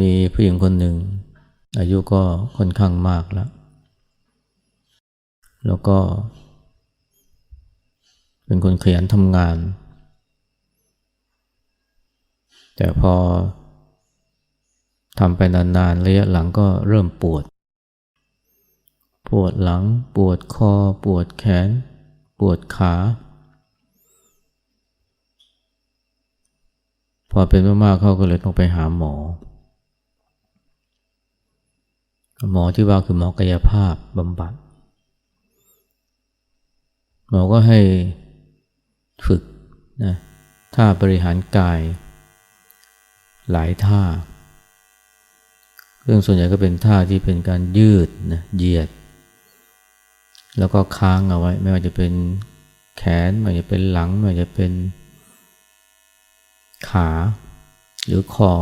มีผู้หญิงคนหนึ่ง อายุก็ค่อนข้างมากแล้ว แล้วก็ เป็นคนขยันทำงาน แต่พอทำไปนานๆระยะหลังก็เริ่มปวด ปวดหลัง ปวดคอ ปวดแขน ปวดขา พอเป็นมากๆเขาก็เลยต้องไปหาหมอ หมอที่ว่าคือหมอกายภาพบำบัด หมอก็ให้ฝึกนะท่าบริหารกาย หลายท่าเรื่องส่วนใหญ่ก็เป็นท่าที่เป็นการยืดนะเหยียด แล้วก็ค้างเอาไว้ ไม่ว่าจะเป็นแขน ไม่ว่าจะเป็นหลัง ไม่ว่าจะเป็นขา หรือคอ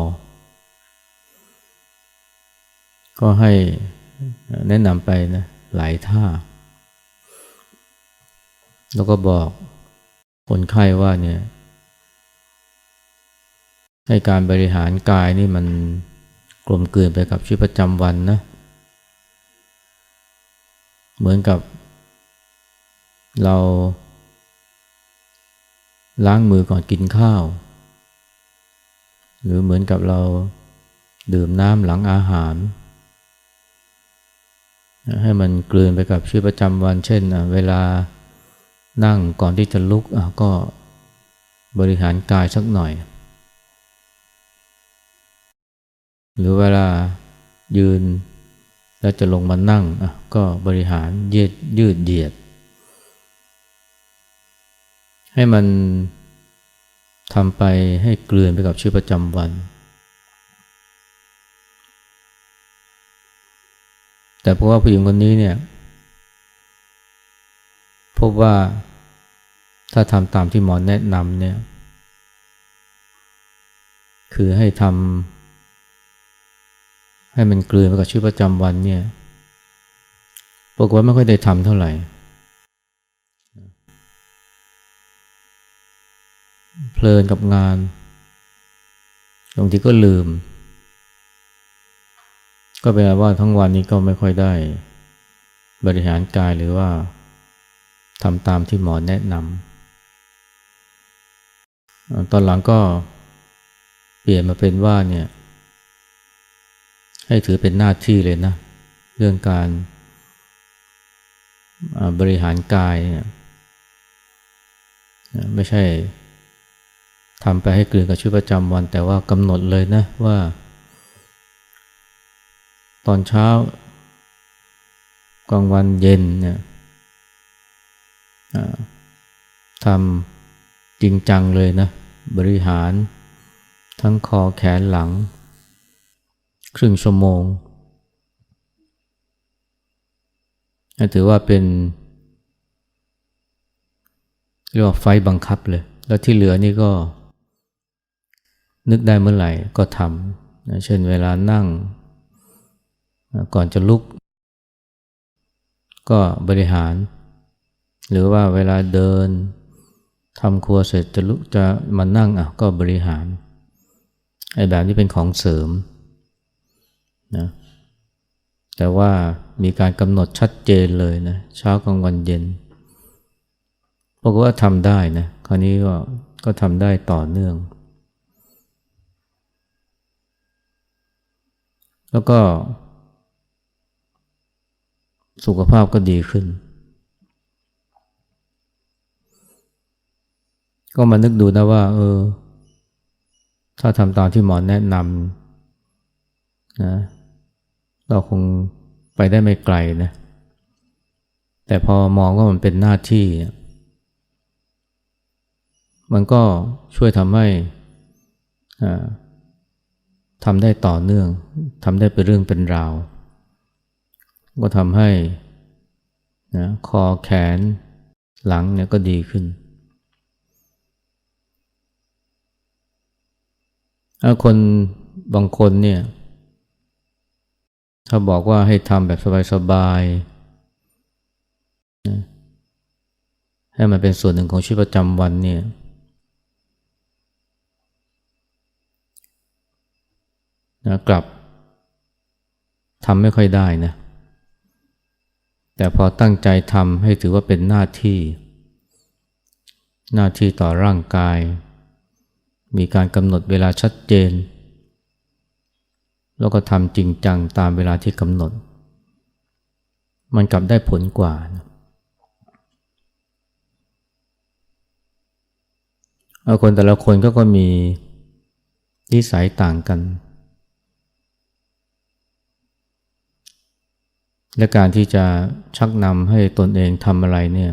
ก็ให้แนะนำไปนะหลายท่า แล้วก็บอกคนไข้ว่าเนี่ย ให้การบริหารกายนี่มันกลมกลืนไปกับชีวิตประจำวันนะ เหมือนกับเราล้างมือก่อนกินข้าว หรือเหมือนกับเราดื่มน้ำหลังอาหาร ให้มันกลืนไปกับชีวิตประจำวัน เช่นเวลานั่งก่อนที่จะลุกก็บริหารกายสักหน่อย หรือเวลายืนแล้วจะลงมานั่งก็บริหารยืดยืดเหยียด ให้มันทำไปให้เกลือนไปกับชีวิตประจำวัน แต่เพราะว่าผู้หญิงคนนี้เนี่ยพบว่าถ้าทำตามที่หมอแนะนำเนี่ย คือให้ทำให้มันเกลืนไปกับชีวิตประจำวันเนี่ยปรากฏว่าไม่ค่อยได้ทำเท่าไหร่ เพลินกับงานบางทีก็ลืม ก็แปลว่าทั้งวันนี้ก็ไม่ค่อยได้บริหารกายหรือว่าทำตามที่หมอแนะนำตอนหลังก็เปลี่ยนมาเป็นว่าเนี่ย ให้ถือเป็นหน้าที่เลยนะ เรื่องการบริหารกายเนี่ยไม่ใช่ทำไปให้เกลืนกับชีวิตประจำวัน แต่ว่ากำหนดเลยนะว่า ตอนเช้ากลางวันเย็นเนี่ยทำจริงจังเลยนะ บริหาร ทั้งคอแขนหลัง ครึ่งชั่วโมง ถือว่าเป็นเรียกว่าไฟบังคับเลย แล้วที่เหลือนี่ก็ นึกได้เมื่อไหร่ก็ทำเช่นเวลานั่ง ก่อนจะลุก ก็บริหาร หรือว่าเวลาเดินทำครัวเสร็จจะลุกจะมานั่งอะก็บริหารไอ้แบบนี้เป็นของเสริมนะแต่ว่ามีการกำหนดชัดเจนเลยนะเช้ากลางวันเย็นพรากว่าทำได้นะคราวนี้ก็ก็ทำได้ต่อเนื่อง แล้วก็ สุขภาพก็ดีขึ้น ก็มานึกดูนะว่า เออ ถ้าทำตามที่หมอแนะนำนะเราคงไปได้ไม่ไกลนะ แต่พอมองว่ามันเป็นหน้าที่ มันก็ช่วยทำให้ทำได้ต่อเนื่องทำได้เป็นเรื่องเป็นราว ก็ทำให้นะคอแขนหลังเนี่ยก็ดีขึ้น คนบางคนเนี่ย ถ้าบอกว่าให้ทำแบบสบายๆให้มันเป็นส่วนหนึ่งของชีวิตประจำวันเนี่ย นะกลับทำไม่ค่อยได้นะ แต่พอตั้งใจทำให้ถือว่าเป็นหน้าที่ หน้าที่ต่อร่างกาย มีการกำหนดเวลาชัดเจน แล้วก็ทำจริงจังตามเวลาที่กำหนด มันกลับได้ผลกว่านะคนแต่ละคนก็ก็มีนิสัยต่างกัน และการที่จะชักนำให้ตนเองทำอะไรเนี่ย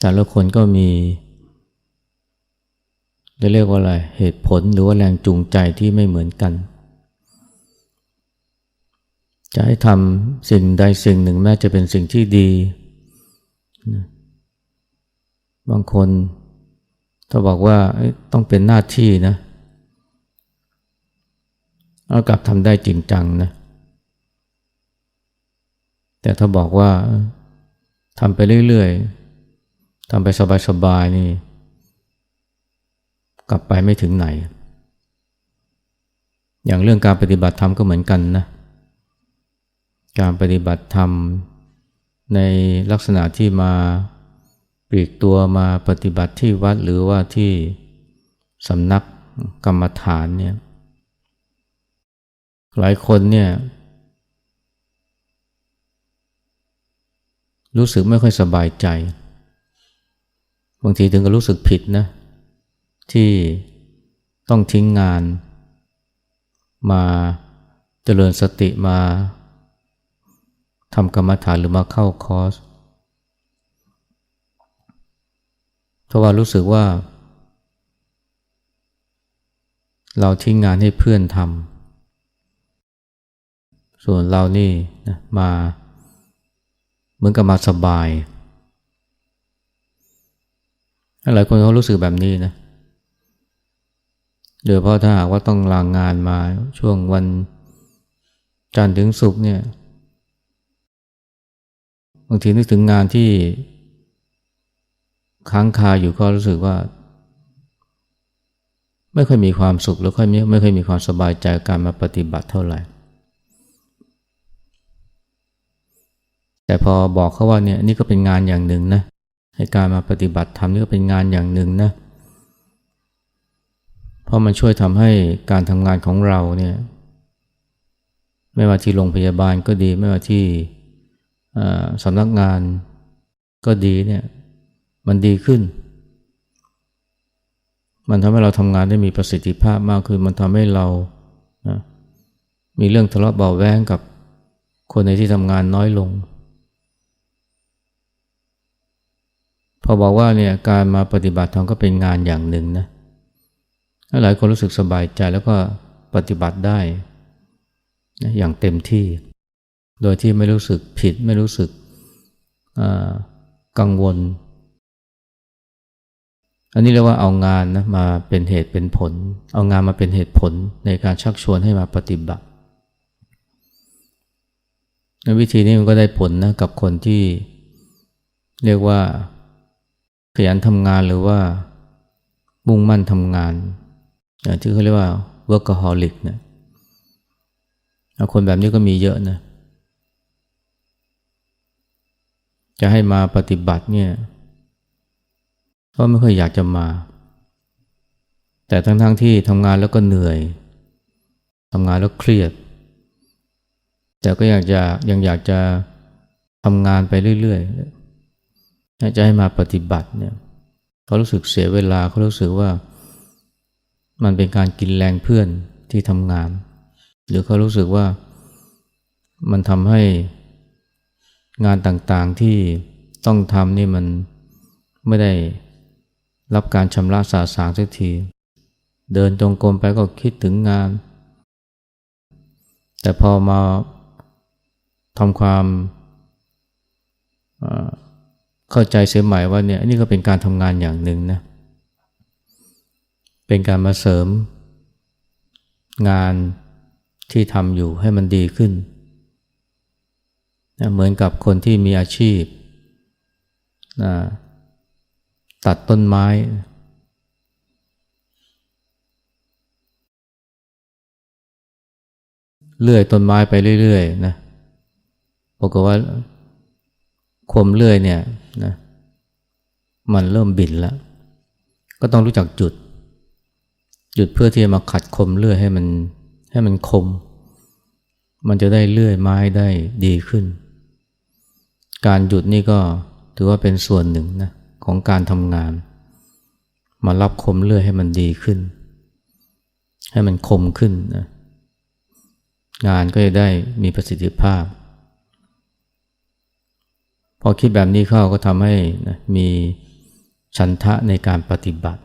แต่ละคนก็มี จะเรียกว่าอะไร เหตุผลหรือว่าแรงจูงใจที่ไม่เหมือนกัน จะให้ทำสิ่งใดสิ่งหนึ่งแม้จะเป็นสิ่งที่ดี บางคนถ้าบอกว่าต้องเป็นหน้าที่นะ เอากลับทำได้จริงจังนะ แต่ถ้าบอกว่าทำไปเรื่อยๆทำไปสบายๆนี่ กลับไปไม่ถึงไหน อย่างเรื่องการปฏิบัติธรรมก็เหมือนกันนะ การปฏิบัติธรรมในลักษณะที่มาปลีกตัวมาปฏิบัติที่วัดหรือว่าที่สำนักกรรมฐานเนี่ย หลายคนเนี่ย รู้สึกไม่ค่อยสบายใจ บางทีถึงก็รู้สึกผิดนะ ที่ต้องทิ้งงาน มาเจริญสติมาทำกรรมฐานหรือมาเข้าคอร์สเพราะว่ารู้สึกว่า เราทิ้งงานให้เพื่อนทำส่วนเรานี่นะมา เหมือนกับมาสบาย หลายคนเขารู้สึกแบบนี้นะโดยเพราะถ้าหากว่าต้องลางงานมาช่วงวันจันทร์ถึงศุกร์เนี่ยบางทีนึกถึงงานที่ค้างคาอยู่ก็รู้สึกว่า ไม่ค่อยมีความสุขหรือค่อยไม่ค่อยมีความสบายใจการมาปฏิบัติเท่าไหร่ แต่พอบอกเขาว่าเนี่ยนี่ก็เป็นงานอย่างหนึ่งนะให้การมาปฏิบัติธรรมนี่ก็เป็นงานอย่างหนึ่งนะเพราะมันช่วยทำให้การทำงานของเราเนี่ยไม่ว่าที่โรงพยาบาลก็ดี ไม่ว่าที่สำนักงานก็ดีเนี่ยมันดีขึ้น มันทำให้เราทำงานได้มีประสิทธิภาพมากขึ้นมันทำให้เรานะมีเรื่องทะเลาะเบาแวงกับคนในที่ทำงานน้อยลง พอบอกว่าเนี่ยการมาปฏิบัติธรรมก็เป็นงานอย่างหนึ่งนะหลายคนรู้สึกสบายใจแล้วก็ปฏิบัติได้นะอย่างเต็มที่ โดยที่ไม่รู้สึกผิดไม่รู้สึกกังวล อันนี้เรียกว่าเอางานนะมาเป็นเหตุเป็นผล เอางานมาเป็นเหตุผลในการชักชวนให้มาปฏิบัติในวิธีนี้มันก็ได้ผลนะกับคนที่เรียกว่า ขยันทำงานหรือว่ามุ่งมั่นทำงานอย่างที่เขาเรียกว่า workaholic เนี่ยคนแบบนี้ก็มีเยอะนะ จะให้มาปฏิบัติเนี่ยก็ไม่ค่อยอยากจะมา แต่ทั้งๆทที่ทำงานแล้วก็เหนื่อยทำงานแล้วเครียด แต่ก็อยากจะยังอยากจะทำงานไปเรื่อยๆ จะให้มาปฏิบัติเนี่ยเขารู้สึกเสียเวลาเขารู้สึกว่า มันเป็นการกินแรงเพื่อนที่ทำงาน หรือเขารู้สึกว่ามันทำให้งานต่างๆที่ต้องทำนี่มันไม่ได้รับการชำระสาสางสักที เดินจงกรมไปก็คิดถึงงาน แต่พอมาทำความ เข้าใจเสียใหม่ว่าเนี่ยนี่ก็เป็นการทำงานอย่างหนึ่งนะเป็นการมาเสริม งานที่ทำอยู่ให้มันดีขึ้นนะเหมือนกับคนที่มีอาชีพนะตัดต้นไม้ เลื่อยต้นไม้ไปเรื่อยๆนะปรากฏว่า คมเลื่อยเนี่ยนะมันเริ่มบินแล้ว ก็ต้องรู้จักจุดหยุดเพื่อที่จะมาขัดคมเลื่อยให้มันให้มันคม มันจะได้เลื่อยไม้ได้ดีขึ้น การหยุดนี่ก็ถือว่าเป็นส่วนหนึ่งนะของการทำงาน มารับคมเลื่อยให้มันดีขึ้น ให้มันคมขึ้นนะงานก็จะได้มีประสิทธิภาพ พอคิดแบบนี้เข้าก็ทำให้นะมีฉันทะในการปฏิบัติ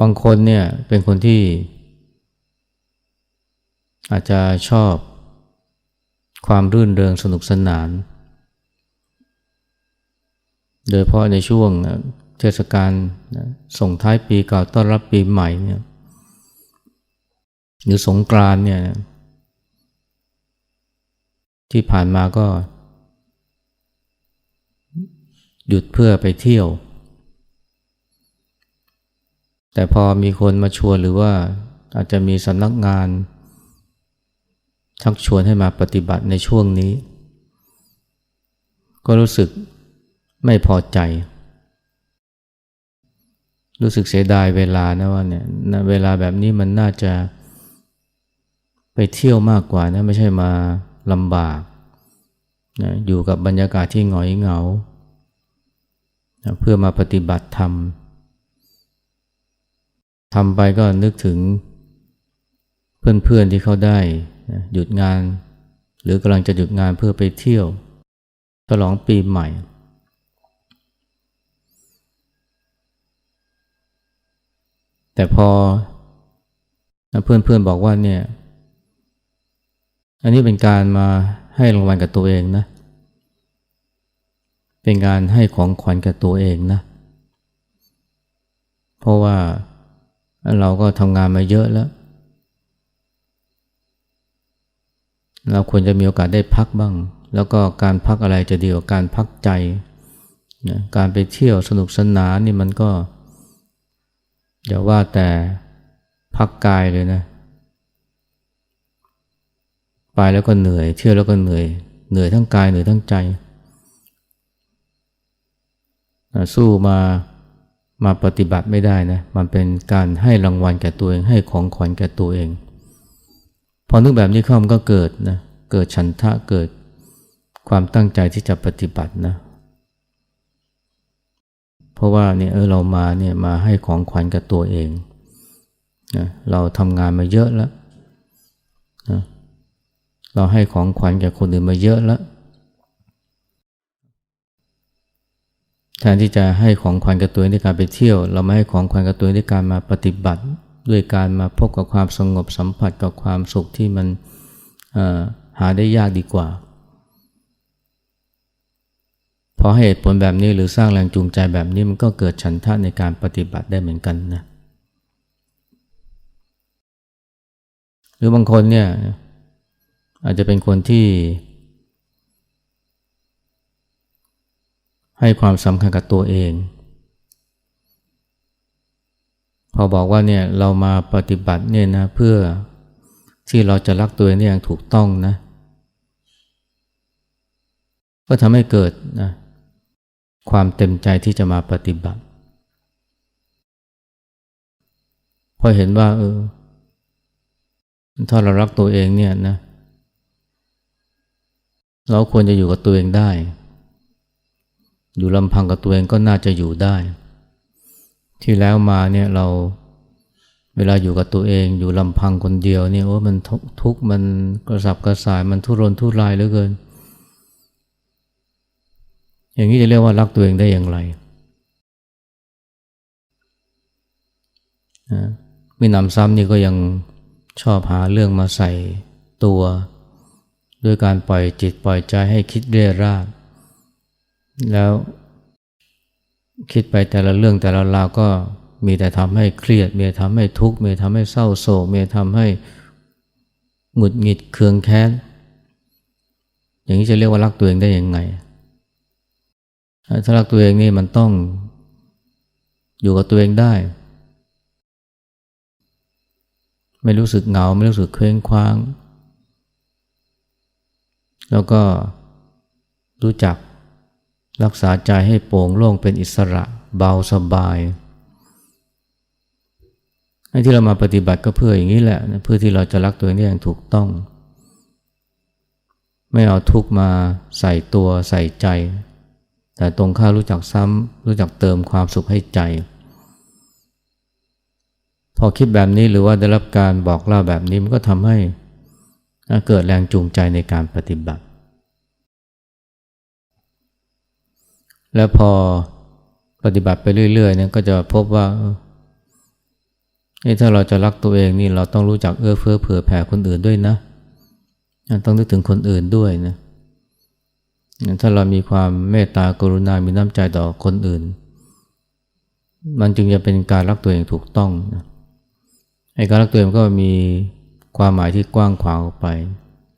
บางคนเนี่ยเป็นคนที่ อาจจะชอบความรื่นเริงสนุกสนาน โดยเพราะในช่วงเทศกาลส่งท้ายปีเก่าต้อนรับปีใหม่เนี่ยหรือสงกรานเนี่ย ที่ผ่านมาก็ หยุดเพื่อไปเที่ยว แต่พอมีคนมาชวนหรือว่าอาจจะมีสำนักงาน ชักชวนให้มาปฏิบัติในช่วงนี้ ก็รู้สึกไม่พอใจ รู้สึกเสียดายเวลานะว่าเนี่ยเวลาแบบนี้มันน่าจะไปเที่ยวมากกว่านะไม่ใช่มา ลำบากนะอยู่กับบรรยากาศที่หงอยเหงานะเพื่อมาปฏิบัติธรรมทำไปก็นึกถึงเพื่อนๆที่เขาได้นะหยุดงาน หรือกำลังจะหยุดงานเพื่อไปเที่ยวฉลองปีใหม่ แต่พอเพื่อนๆบอกว่าเนี่ย อันนี้เป็นการมาให้รางวัลกับตัวเองนะ เป็นการให้ของขวัญกับตัวเองนะ เพราะว่าเราก็ทำงานมาเยอะแล้ว เราควรจะมีโอกาสได้พักบ้าง แล้วก็การพักอะไรจะดีกว่าการพักใจนะการไปเที่ยวสนุกสนานนี่มันก็อย่าว่าแต่พักกายเลยนะ ไปแล้วก็เหนื่อยเที่ยวแล้วก็เหนื่อย เหนื่อยทั้งกายเหนื่อยทั้งใจ สู้มามาปฏิบัติไม่ได้นะมันเป็นการให้รางวัลแก่ตัวเองให้ของขวัญแก่ตัวเอง พอนึกแบบนี้เข้ามันก็เกิดนะเกิดฉันทะเกิดความตั้งใจที่จะปฏิบัตินะ เพราะว่าเนี่ยเออเรามาเนี่ยมาให้ของขวัญกับตัวเองนะเราทำงานมาเยอะแล้ว เราให้ของขวัญแก่คนอื่นมาเยอะแล้ว แทนที่จะให้ของขวัญกับตัวเองในการไปเที่ยว เราไม่ให้ของขวัญกับตัวเองในการมาปฏิบัติ ด้วยการมาพบกับความสงบสัมผัสกับความสุขที่มันหาได้ยากดีกว่าพอให้เหตุผลแบบนี้หรือสร้างแรงจูงใจแบบนี้มันก็เกิดฉันทะในการปฏิบัติได้เหมือนกันนะ หรือบางคนเนี่ย อาจจะเป็นคนที่ ให้ความสำคัญกับตัวเอง พอบอกว่าเนี่ยเรามาปฏิบัติเนี่ยนะเพื่อที่เราจะรักตัวเองอย่างถูกต้องนะ ก็ทำให้เกิดนะความเต็มใจที่จะมาปฏิบัติ พอเห็นว่าเออถ้าเรารักตัวเองเนี่ยนะ เราควรจะอยู่กับตัวเองได้ อยู่ลำพังกับตัวเองก็น่าจะอยู่ได้ ที่แล้วมาเนี่ยเราเวลาอยู่กับตัวเองอยู่ลำพังคนเดียวเนี่ยโอ้มันทุกข์มันกระสับกระส่ายมันทุรนทุรายเหลือเกิน อย่างนี้จะเรียกว่ารักตัวเองได้อย่างไรไม่นำซ้ำนี่ก็ยังชอบหาเรื่องมาใส่ตัว ด้วยการปล่อยจิตปล่อยใจให้คิดเรื่อยราดแล้วคิดไปแต่ละเรื่องแต่ละราวก็มีแต่ทำให้เครียด มีทำให้ทุกข์มีทำให้เศร้าโศกมีทำให้หงุดหงิดเคืองแค้น อย่างนี้จะเรียกว่ารักตัวเองได้ยังไง ถ้ารักตัวเองนี่มันต้องอยู่กับตัวเองได้ ไม่รู้สึกเหงา ไม่รู้สึกเคว้งคว้าง แล้วก็รู้จักรักษาใจให้โปร่งโล่งเป็นอิสระเบาสบายไอ้ที่เรามาปฏิบัติก็เพื่ออย่างนี้แหละเพื่อที่เราจะรักตัวเองได้อย่างถูกต้อง ไม่เอาทุกมาใส่ตัวใส่ใจ แต่ตรงข้ารู้จักซ้ำรู้จักเติมความสุขให้ใจ พอคิดแบบนี้หรือว่าได้รับการบอกเล่าแบบนี้มันก็ทำให้ เกิดแรงจูงใจในการปฏิบัติ แล้วพอปฏิบัติไปเรื่อยๆเนี่ยก็จะพบว่าถ้าเราจะรักตัวเองนี่เราต้องรู้จักเอื้อเฟื้อเผื่อแผ่คนอื่นด้วยนะ ต้องนึกถึงคนอื่นด้วยนะถ้าเรามีความเมตตากรุณา มีน้ำใจต่อคนอื่น มันจึงจะเป็นการรักตัวเองถูกต้องนะไอ้การรักตัวเองก็มี ความหมายที่กว้างขวางออกไป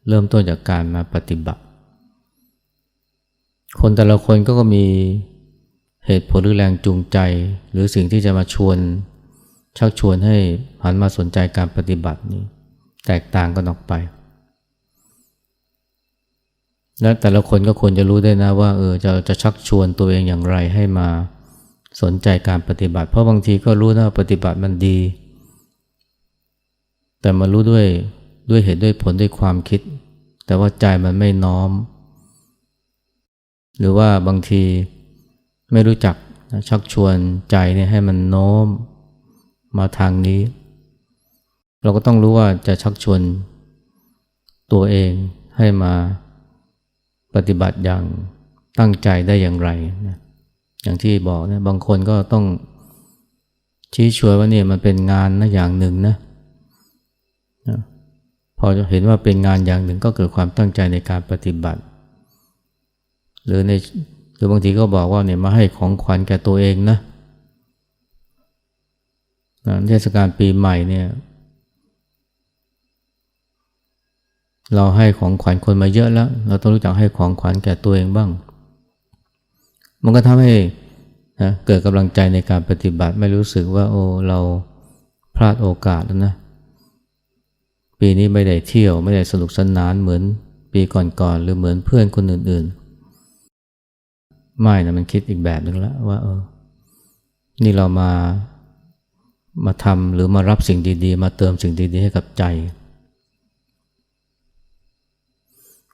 เริ่มต้นจากการมาปฏิบัติ คนแต่ละคนก็ก็มีเหตุผลหรือแรงจูงใจ หรือสิ่งที่จะมาชวน ชักชวนให้หันมาสนใจการปฏิบัตินี้ แตกต่างกันออกไป และแต่ละคนก็ควรจะรู้ได้นะว่าเออจะจะชักชวนตัวเองอย่างไรให้มาสนใจการปฏิบัติ เพราะบางทีก็รู้นะปฏิบัติมันดี แต่มารู้ด้วยด้วยเหตุด้วยผลด้วยความคิด แต่ว่าใจมันไม่น้อม หรือว่าบางทีไม่รู้จักชักชวนใจเนี่ยให้มันโน้มมาทางนี้ เราก็ต้องรู้ว่าจะชักชวนตัวเองให้มาปฏิบัติอย่างตั้งใจได้อย่างไรนะอย่างที่บอกนะบางคนก็ต้องชี้ชวนว่าเนี่ยมันเป็นงานนะอย่างหนึ่งนะนะ พอจะเห็นว่าเป็นงานอย่างหนึ่งก็เกิดความตั้งใจในการปฏิบัติ หรือในหรือบางทีก็บอกว่าเนี่ยมาให้ของขวัญแก่ตัวเองนะเทศกาลปีใหม่เนี่ยเราให้ของขวัญคนมาเยอะแล้ว เราต้องรู้จักให้ของขวัญแก่ตัวเองบ้าง มันก็ทำให้นะเกิดกำลังใจในการปฏิบัติไม่รู้สึกว่าโอ้เราพลาดโอกาสแล้วนะ ปีนี้ไม่ได้เที่ยวไม่ได้สนุกสนานเหมือนปีก่อนๆหรือเหมือนเพื่อนคนอื่นๆ ไม่นะมันคิดอีกแบบหนึ่งแล้วว่าเออ นี่เรามามาทำหรือมารับสิ่งดีๆ มาเติมสิ่งดีๆ ให้กับใจ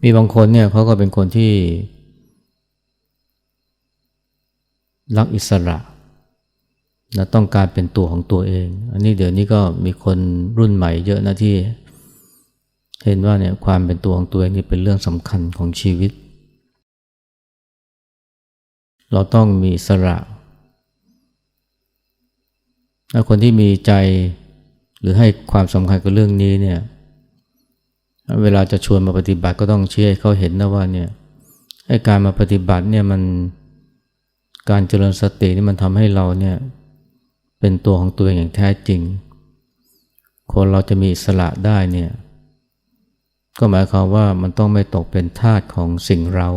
มีบางคนเนี่ยเขาก็เป็นคนที่ รักอิสระนะต้องการเป็นตัวของตัวเอง อันนี้เดี๋ยวนี้ก็มีคนรุ่นใหม่เยอะนะที่ เห็นว่าเนี่ยความเป็นตัวของตัวเองนี่เป็นเรื่องสำคัญของชีวิต เราต้องมีสระถ้าคนที่มีใจหรือให้ความสำคัญกับเรื่องนี้เนี่ยเวลาจะชวนมาปฏิบัติก็ต้องเชื่อให้เขาเห็นนะว่าเนี่ยให้การมาปฏิบัติเนี่ยมันการเจริญสตินี่มันทำให้เราเนี่ยเป็นตัวของตัวเองอย่างแท้จริง คนเราจะมีอิสระได้เนี่ย ก็หมายความว่ามันต้องไม่ตกเป็นทาสของสิ่งเรา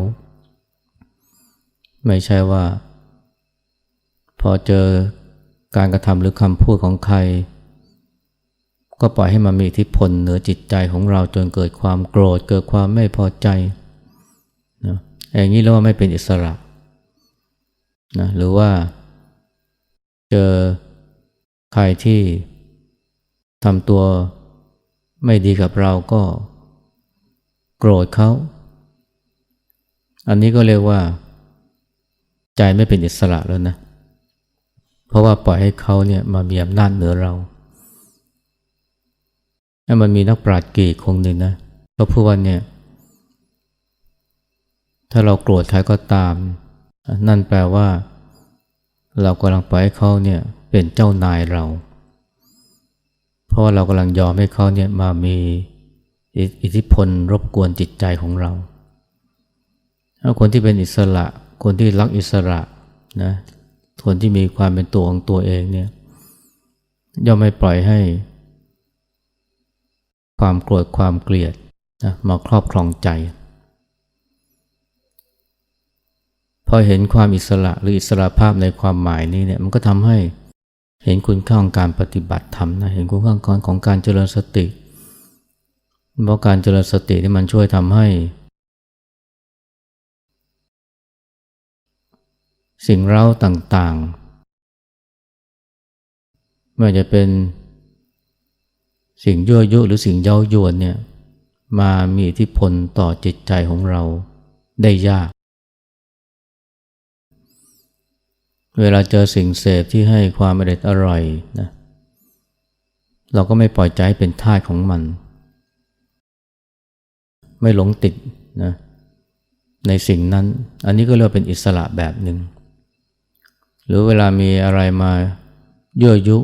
ไม่ใช่ว่า พอเจอการกระทำหรือคำพูดของใคร ก็ปล่อยให้มันมีอิทธิพลเหนือจิตใจของเราจนเกิดความโกรธ เกิดความไม่พอใจนะอย่างนี้เรียกว่าไม่เป็นอิสระนะหรือว่าเจอใครที่ทำตัวไม่ดีกับเราก็ โกรธเขา อันนี้ก็เรียกว่า ใจไม่เป็นอิสระแล้วนะ เพราะว่าปล่อยให้เขาเนี่ยมามีอำนาจเหนือเราถ้ามันมีนักปราชญ์กีคงหนึ่งนะเขาพูดว่าเนี่ย ถ้าเราโกรธใครก็ตาม นั่นแปลว่า เรากำลังปล่อยให้เขาเนี่ยเป็นเจ้านายเรา เพราะว่าเรากำลังยอมให้เขาเนี่ยมามี อิทธิพลรบกวนจิตใจของเราถ้าคนที่เป็นอิสระ คนที่รักอิสระนะคนที่มีความเป็นตัวของตัวเองเนี่ยย่อมไม่ปล่อยให้ ความโกรธความเกลียดนะมาครอบครองใจ พอเห็นความอิสระหรืออิสระภาพในความหมายนี้เนี่ยมันก็ทำให้เห็นคุณค่าของการปฏิบัติธรรมนะเห็นคุณค่าของการเจริญสติ เพราะการเจริญสติที่มันช่วยทำให้ สิ่งเร้าต่างๆ ไม่ว่าจะเป็นสิ่งยั่วยุหรือสิ่งเย้ายวนเนี่ยมามีอิทธิพลต่อจิตใจของเราได้ยาก เวลาเจอสิ่งเสพที่ให้ความอร่อยอร่อยนะเราก็ไม่ปล่อยใจเป็นทาสของมัน ไม่หลงติดนะในสิ่งนั้น อันนี้ก็เรียกเป็นอิสระแบบหนึ่ง หรือเวลามีอะไรมายั่วยุ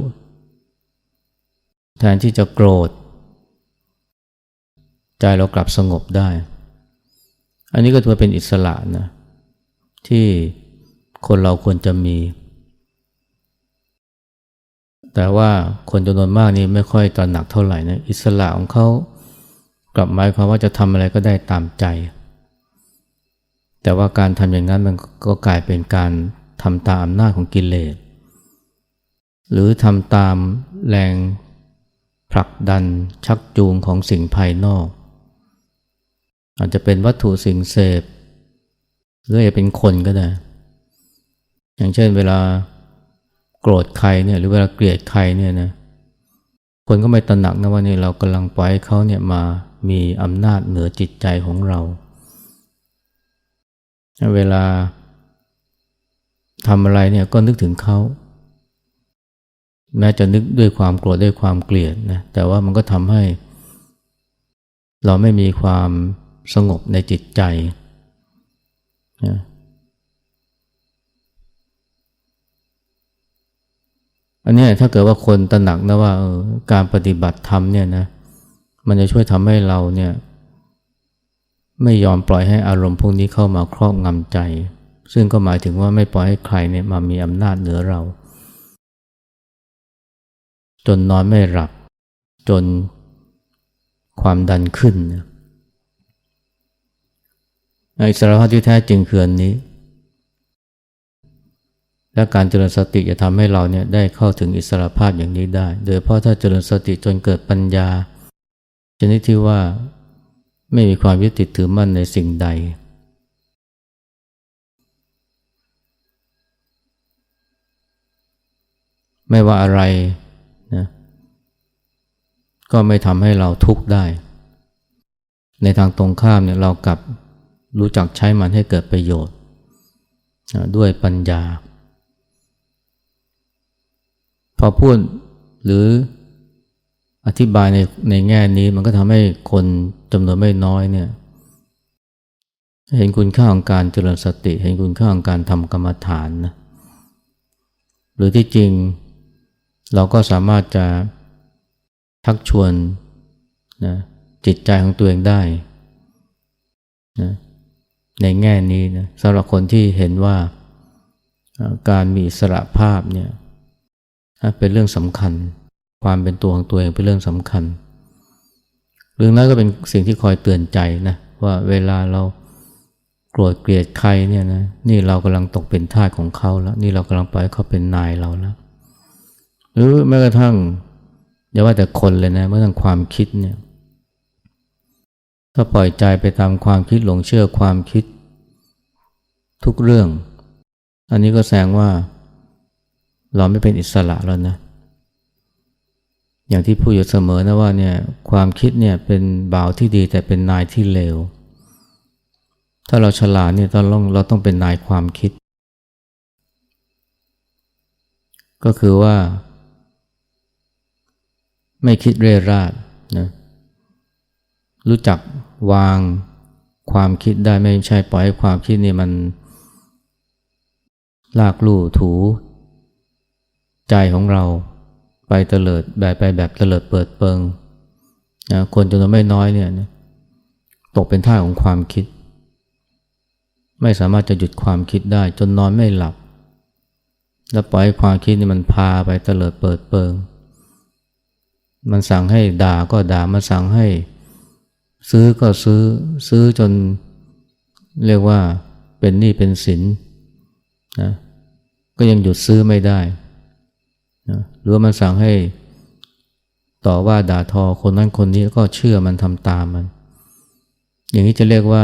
แทนที่จะโกรธ ใจเรากลับสงบได้ อันนี้ก็ถือเป็นอิสระนะที่คนเราควรจะมี แต่ว่าคนจำนวนมากนี่ไม่ค่อยตระหนักเท่าไหร่นะ อิสระของเขา กลับหมายความว่าจะทำอะไรก็ได้ตามใจ แต่ว่าการทำอย่างนั้นมันก็กลายเป็นการทำตามอำนาจของกิเลส หรือทำตามแรงผลักดันชักจูงของสิ่งภายนอก อาจจะเป็นวัตถุสิ่งเสพหรือจะเป็นคนก็ได้ อย่างเช่นเวลาโกรธใครเนี่ยหรือเวลาเกลียดใครเนี่ยนะคนก็ไม่ตระหนักนะว่านี่เรากำลังปล่อยเขาเนี่ยมา มีอำนาจเหนือจิตใจของเรา เวลาทำอะไรเนี่ยก็นึกถึงเขา แม้จะนึกด้วยความโกรธด้วยความเกลียดนะแต่ว่ามันก็ทำให้ เราไม่มีความสงบในจิตใจนะอันนี้ถ้าเกิดว่าคนตระหนักนะว่าการปฏิบัติธรรมเนี่ยนะ มันจะช่วยทำให้เราเนี่ยไม่ยอมปล่อยให้อารมณ์พวกนี้เข้ามาครอบงำใจ ซึ่งก็หมายถึงว่าไม่ปล่อยให้ใครเนี่ยมามีอำนาจเหนือเรา จนนอนไม่หลับ จนความดันขึ้นนะอิสรภาพที่แท้จริงคืออันนี้ และการเจริญสติจะทำให้เราเนี่ยได้เข้าถึงอิสรภาพอย่างนี้ได้ โดยเพราะถ้าเจริญสติจนเกิดปัญญา นิดที่ว่าไม่มีความยึดติดถือมั่นในสิ่งใด ไม่ว่าอะไรนะก็ไม่ทำให้เราทุกข์ได้ ในทางตรงข้ามเนี่ยเรากลับรู้จักใช้มันให้เกิดประโยชน์ด้วยปัญญา พอพูดหรือ อธิบายในในแง่นี้มันก็ทำให้คนจำนวนไม่น้อยเนี่ยเห็นคุณค่าของการเจริญสติ เห็นคุณค่าของการทำกรรมฐานนะหรือที่จริงเราก็สามารถจะชักชวนนะจิตใจของตัวเองได้นะในแง่นี้นะสำหรับคนที่เห็นว่าการมีอิสระภาพเนี่ยเป็นเรื่องสำคัญ ความเป็นตัวของตัวเองเป็นเรื่องสำคัญ เรื่องนั้นก็เป็นสิ่งที่คอยเตือนใจนะว่าเวลาเราโกรธเกลียดใครเนี่ยนะนี่เรากำลังตกเป็นทาสของเขาแล้ว นี่เรากำลังปล่อยเขาเป็นนายเราแล้ว หรือแม้กระทั่งอย่าว่าแต่คนเลยนะแม้กระทั่งความคิดเนี่ยถ้าปล่อยใจไปตามความคิดหลงเชื่อความคิด ทุกเรื่อง อันนี้ก็แสดงว่า เราไม่เป็นอิสระแล้วนะ อย่างที่พูดอยู่เสมอนะว่าเนี่ยความคิดเนี่ยเป็นบ่าวที่ดีแต่เป็นนายที่เลว ถ้าเราฉลาดเนี่ยต้องเราต้องเป็นนายความคิด ก็คือว่า ไม่คิดเร่ราดนะรู้จักวางความคิดได้ไม่ใช่ปล่อยให้ความคิดนี่มัน ลากลู่ถู ใจของเรา ไปเตลิดแบบไปแบบเตลิดเปิดเปิงนะคนจำนวนไม่น้อยเนี่ยตกเป็นท่าของความคิด ไม่สามารถจะหยุดความคิดได้ จนนอนไม่หลับ แล้วปล่อยความคิดนี่มันพาไปเตลิดเปิดเปิง มันสั่งให้ด่าก็ด่ามันสั่งให้ ซื้อก็ซื้อซื้อจนเรียกว่าเป็นหนี้เป็นสินนะก็ยังหยุดซื้อไม่ได้ นะหรือว่ามันสั่งให้ต่อว่าด่าทอคนนั้นคนนี้ก็เชื่อมันทำตามมัน อย่างนี้จะเรียกว่า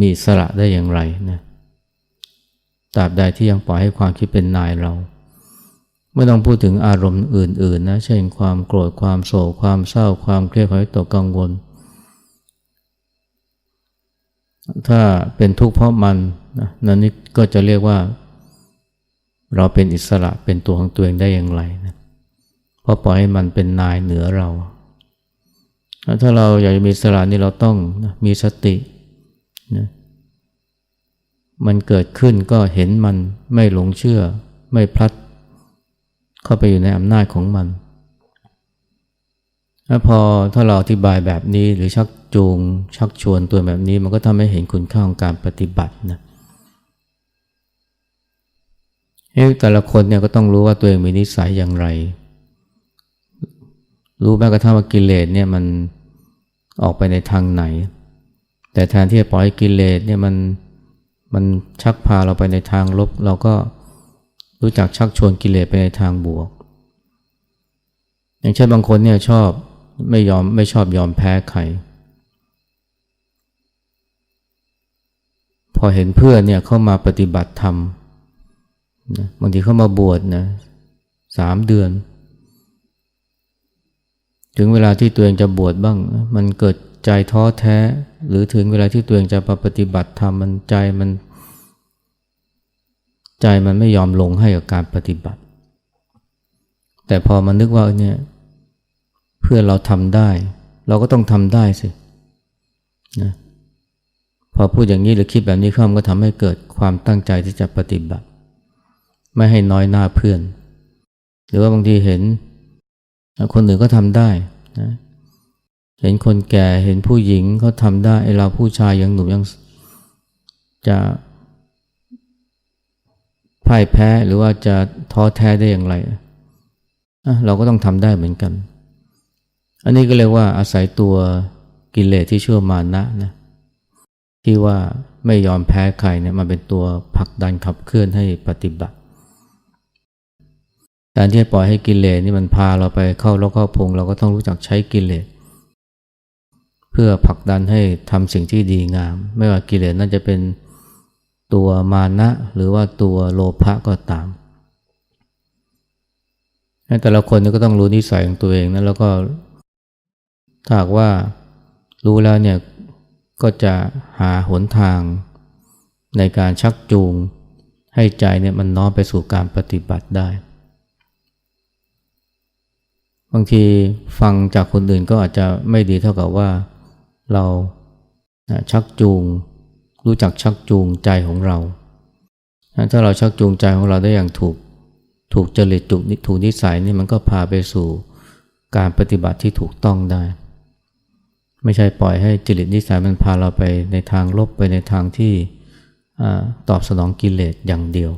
มีสระได้อย่างไรนะตราบใดที่ยังปล่อยให้ความคิดเป็นนายเรา ไม่ต้องพูดถึงอารมณ์อื่นๆนะเช่นความโกรธความโศกความเศร้าความเครียดความตกกังวล ถ้าเป็นทุกข์เพราะมันนะนั่นนี่ก็จะเรียกว่า เราเป็นอิสระเป็นตัวของตัวเองได้อย่างไรนะเพราะปล่อยให้มันเป็นนายเหนือเรา ถ้าเราอยากจะมีอิสระนี่เราต้องมีสตินะมันเกิดขึ้นก็เห็นมันไม่หลงเชื่อ ไม่พลัด เข้าไปอยู่ในอำนาจของมันแล้วพอถ้าเราอธิบายแบบนี้หรือชักจูง ชักชวนตัวแบบนี้มันก็ทำให้เห็นคุณค่าของการปฏิบัตินะเฮ้แต่ละคนเนี่ยก็ต้องรู้ว่าตัวเองมีนิสัยอย่างไร รู้แม้กระทั่งว่ากิเลสเนี่ยมันออกไปในทางไหน แต่แทนที่จะปล่อยกิเลสเนี่ยมันมันชักพาเราไปในทางลบ เราก็รู้จักชักชวนกิเลสไปในทางบวก อย่างเช่นบางคนเนี่ยชอบไม่ยอมไม่ชอบยอมแพ้ใครพอเห็นเพื่อนเนี่ยเข้ามาปฏิบัติธรรม นะบางทีเข้ามาบวชนะสามเดือน ถึงเวลาที่ตัวเองจะบวชบ้าง มันเกิดใจท้อแท้ หรือถึงเวลาที่ตัวเองจะมาปฏิบัติธรรมมันใจมัน ใจมันไม่ยอมลงให้กับการปฏิบัติ แต่พอมันนึกว่าเนี่ย เพื่อเราทำได้ เราก็ต้องทำได้สินะพอพูดอย่างนี้หรือคิดแบบนี้เข้ามันก็ทำให้เกิดความตั้งใจที่จะปฏิบัติ ไม่ให้น้อยหน้าเพื่อน หรือว่าบางทีเห็น คนอื่นก็ทำได้นะเห็นคนแก่เห็นผู้หญิงเขาทำได้ไอเราผู้ชายยังหนุ่มยังจะพ่ายแพ้หรือว่าจะท้อแท้ได้อย่างไรเราก็ต้องทำได้เหมือนกัน อันนี้ก็เรียกว่าอาศัยตัวกิเลสที่ชื่อมานะนะที่ว่าไม่ยอมแพ้ใครเนี่ยมาเป็นตัวผลักดันขับเคลื่อนให้ปฏิบัติ แต่ที่ปล่อยให้กิเลสนี่มันพาเราไปเข้าแล้วก็พงเราก็ต้องรู้จักใช้กิเลสเพื่อผลักดันให้ทำสิ่งที่ดีงาม ไม่ว่ากิเลสนั่นจะเป็นตัวมานะหรือว่าตัวโลภะก็ตาม แต่ละคนก็ต้องรู้นิสัยของตัวเองนะแล้วก็ถ้าหากว่ารู้แล้วเนี่ยก็จะหาหนทางในการชักจูงให้ใจเนี่ยมันน้อมไปสู่การปฏิบัติได้ บางทีฟังจากคนอื่นก็อาจจะไม่ดีเท่ากับว่าเราชักจูง รู้จักชักจูงใจของเรา ถ้าเราชักจูงใจของเราได้อย่างถูกถูกจริตถูกถูกนิสัยนี่มันก็พาไปสู่การปฏิบัติที่ถูกต้องได้ ไม่ใช่ปล่อยให้จริตนิสัยมันพาเราไปในทางลบไปในทางที่ตอบสนองกิเลสอย่างเดียว